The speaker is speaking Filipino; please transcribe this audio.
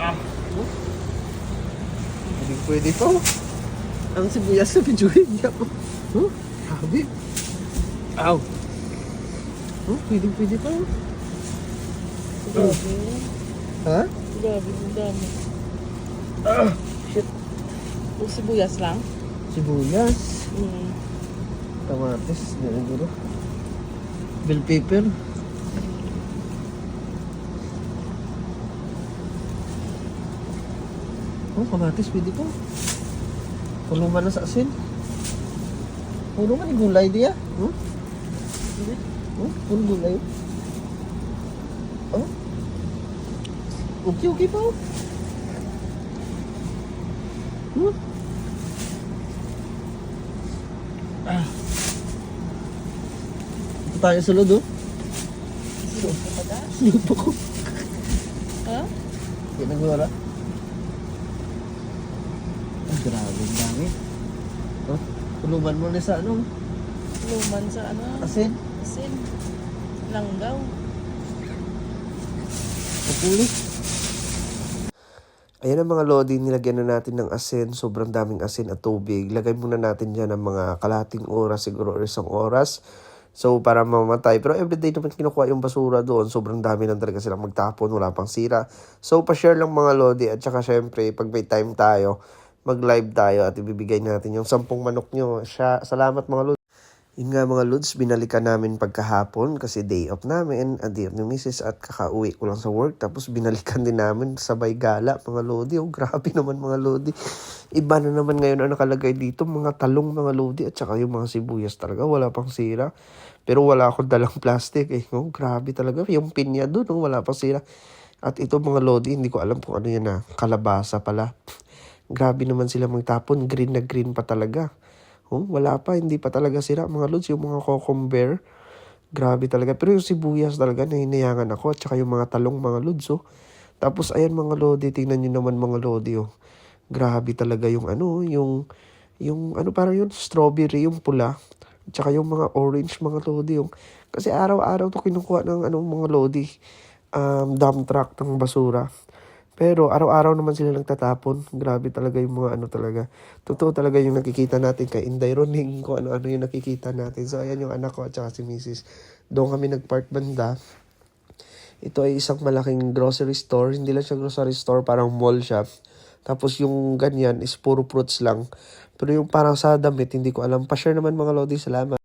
Ah. Hindi pwede pa. oh. Ang sibuyas sa pijuhin niya po. Huh? Sabi. Ow. Oh, pwede pwede pa. oh. Grabe. Ha? Grabe, ang dami. Ah. Shit. Yung sibuyas lang? Sibuyas. Mm. Kamatis. Ganun. Bell pepper. Oh, kamatis pwede. Puno man na sa asin. Man yung gulay diya. Hmm? Hindi. Oh, puno gulay. Oh. Okay, okay pa. oh. Hmm? Ah. Tayo sulod, oh. Silog ka da? Pa ko. Ha? Hindi na gawala. Ang grabe, ang dami. Oh, tuluban mo na sa ano, Luman sa ano? asin. Asin. Langgaw. Kapuli. Ayan ang mga lodi, nilagyan na natin ng asin, sobrang daming asin at tubig. Lagay muna natin dyan ng mga kalating oras, siguro or isang oras. So, para mamatay. Pero everyday naman kinukuha yung basura doon. Sobrang dami lang talaga silang magtapon, wala pang sira. So, pa-share lang mga lodi. At saka syempre, pag may time tayo, mag-live tayo at ibibigay natin yung sampung manok nyo. Siya, salamat mga lodi. Yun nga mga Lods, binalikan namin pagkahapon kasi day off namin, adir ni Mrs. at kakauwi ko lang sa work. Tapos binalikan din namin sabay gala mga Lodi. Oh, grabe naman mga Lodi. Iba na naman ngayon ang nakalagay dito, mga talong mga Lodi at saka yung mga sibuyas talaga, wala pang sira. Pero wala akong dalang plastic eh. Oh, grabe talaga. Yung pinya doon, oh, wala pang sira. At ito mga Lodi, hindi ko alam kung ano yan na, kalabasa pala. Grabe naman sila magtapon, green na green pa talaga. Oh, wala pa, hindi pa talaga sira mga lods, yung mga cucumber. Grabe talaga. Pero yung sibuyas talaga, nahinayangan ako. At saka yung mga talong mga lods, oh. Tapos, ayan mga lodi, tingnan nyo naman mga lodi, oh. Grabe talaga yung ano, yung, yung, ano parang yun, strawberry, yung pula. At saka yung mga orange mga lodi, yung, kasi araw-araw to kinukuha ng ano, mga lodi, um, dump truck ng basura. Pero araw-araw naman sila nagtatapon. Grabe talaga yung mga ano talaga. Totoo talaga yung nakikita natin kay Inday Roning kung ano-ano yung nakikita natin. So ayan yung anak ko at saka si Mrs. Doon kami nagpark banda. Ito ay isang malaking grocery store. Hindi lang siya grocery store, parang mall siya. Tapos yung ganyan is puro fruits lang. Pero yung parang sa damit, hindi ko alam. Pa-share naman mga Lodi, salamat.